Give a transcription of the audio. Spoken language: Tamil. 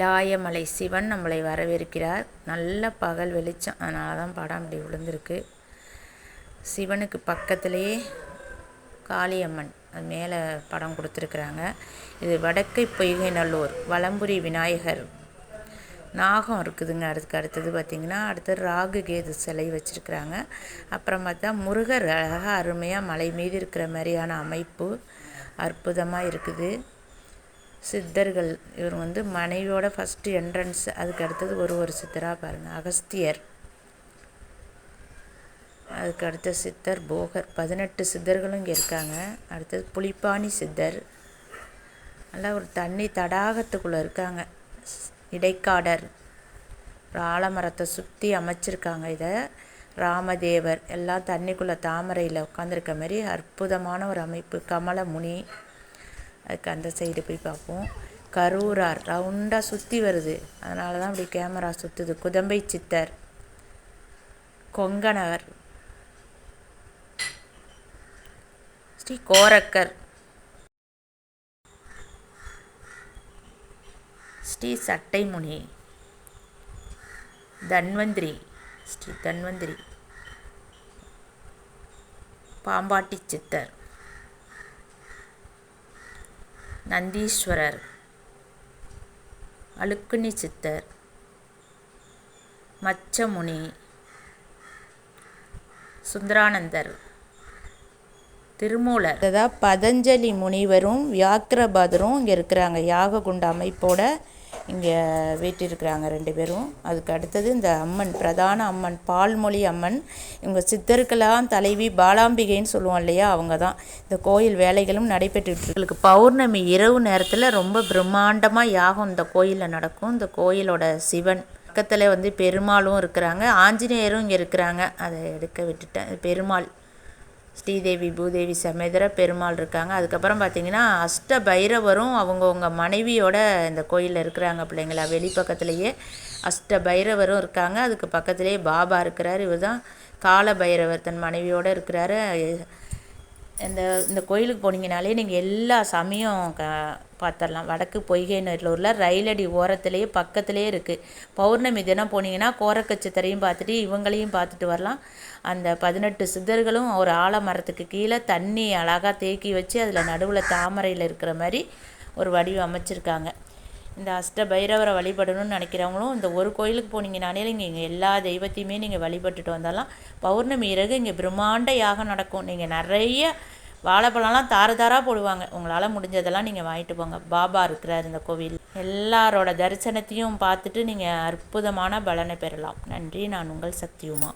லாயமலை சிவன் நம்மளை வரவேற்கிறார். நல்ல பகல் வெளிச்சம். அதனால தான் படம் அப்படி விழுந்திருக்கு. சிவனுக்கு பக்கத்துலேயே காளியம்மன் அது மேலே படம் கொடுத்துருக்குறாங்க. இது வடக்கை பொய்கை நல்லூர் வலம்புரி விநாயகர். நாகம் இருக்குதுங்க. அதுக்கு அடுத்தது பார்த்திங்கன்னா அடுத்தது ராகு கேது சிலை வச்சுருக்குறாங்க. அப்புறம் பார்த்தா முருகர் அழகாக அருமையாக மலை மீது இருக்கிற மாதிரியான அமைப்பு அற்புதமாக இருக்குது. சித்தர்கள் இவர் வந்து மனைவியோட ஃபஸ்ட்டு என்ட்ரன்ஸ் அதுக்கு அடுத்தது ஒரு ஒரு சித்தராக பாருங்கள் அகஸ்தியர். அதுக்கு அடுத்த சித்தர் போகர். பதினெட்டு சித்தர்களும் இங்கே இருக்காங்க. அடுத்தது புலிப்பாணி சித்தர். நல்லா ஒரு தண்ணி தடாகத்துக்குள்ளே இருக்காங்க. இடைக்காடர். ஒரு ஆலமரத்தை சுற்றி அமைச்சிருக்காங்க இதை. ராமதேவர். எல்லாம் தண்ணிக்குள்ளே தாமரையில் உட்காந்துருக்க மாதிரி அற்புதமான ஒரு அமைப்பு. கமல முனி அதுக்கு அந்த சைடு போய் பார்ப்போம். கரூரார் ரவுண்டாக சுற்றி வருது. அதனால தான் அப்படி கேமரா சுற்றுது குதம்பை சித்தர் கொங்கணவர் ஸ்ரீ கோரக்கர் ஸ்ரீ சட்டைமுனி தன்வந்திரி ஸ்ரீ தன்வந்திரி பாம்பாட்டி சித்தர். நந்தீஸ்வரர். அழுக்குனி சித்தர். மச்சமுனி. சுந்தரானந்தர். திருமூலர். அதாவது பதஞ்சலி முனிவரும் வியாக்கிரபாதரும் இங்கே இருக்கிறாங்க. யாக குண்ட அமைப்போட இங்கே வீட்டிருக்கிறாங்க ரெண்டு பேரும். அதுக்கு அடுத்தது இந்த அம்மன் பிரதான அம்மன் பால்மொழி அம்மன். இவங்க சித்தருக்கெல்லாம் தலைவி பாலாம்பிகைன்னு சொல்லுவோம் இல்லையா அவங்க தான் இந்த கோயில் வேலைகளும் நடைபெற்றுட்டு பௌர்ணமி இரவு நேரத்தில் ரொம்ப பிரம்மாண்டமாக யாகம் இந்த கோயிலில் நடக்கும். இந்த கோயிலோட சிவன். பக்கத்தில் வந்து பெருமாளும் இருக்கிறாங்க. ஆஞ்சநேயரும் இங்கே இருக்கிறாங்க. அதை எடுக்க விட்டுட்டேன். பெருமாள். ஸ்ரீதேவி பூதேவி சமேதர பெருமாள் இருக்காங்க. அதுக்கப்புறம் பார்த்திங்கன்னா அஷ்ட பைரவரும் அவங்கவுங்க மனைவியோட இந்த கோயிலில் இருக்கிறாங்க பிள்ளைங்களா வெளிப்பக்கத்துலேயே. அஷ்ட பைரவரும் இருக்காங்க. அதுக்கு பக்கத்துலேயே பாபா இருக்கிறார் இவர் தான் கால பைரவர் தன் மனைவியோடு இருக்கிறாரு. இந்த இந்த கோயிலுக்கு போனீங்கனாலே நீங்கள் எல்லா சாமியும் க பார்த்துடலாம் வடக்கு பொய்கை நல்லூரில் ரயிலடி ஓரத்துலேயே பக்கத்துலேயே இருக்குது பௌர்ணமி தினம் போனீங்கன்னா கோரக்கச்சத்தரையும் பார்த்துட்டு இவங்களையும் பார்த்துட்டு வரலாம். அந்த பதினெட்டு சித்தர்களும் ஒரு ஆலமரத்துக்கு கீழே தண்ணி அழகாக தேக்கி வச்சு அதில் நடுவில் தாமரையில் இருக்கிற மாதிரி ஒரு வடிவம் அமைச்சிருக்காங்க. இந்த அஷ்ட பைரவரை வழிபடணும்னு நினைக்கிறவங்களும் இந்த ஒரு கோயிலுக்கு போனீங்கனாலே நீங்கள் இங்கே எல்லா தெய்வத்தையுமே நீங்கள் வழிபட்டுட்டு வந்தாலும். பௌர்ணமி இறகு இங்கே பிரம்மாண்ட யாகம் நடக்கும். நீங்கள் நிறைய வாழைப்பழம்லாம் தார தாராக போடுவாங்க. உங்களால் முடிஞ்சதெல்லாம் நீங்கள் வாங்கிட்டு போங்க. பாபா இருக்கிறார் இந்த கோவில். எல்லாரோட தரிசனத்தையும் பார்த்துட்டு நீங்கள் அற்புதமான பலனை பெறலாம். நன்றி. நான் உங்கள் சக்தியுமா?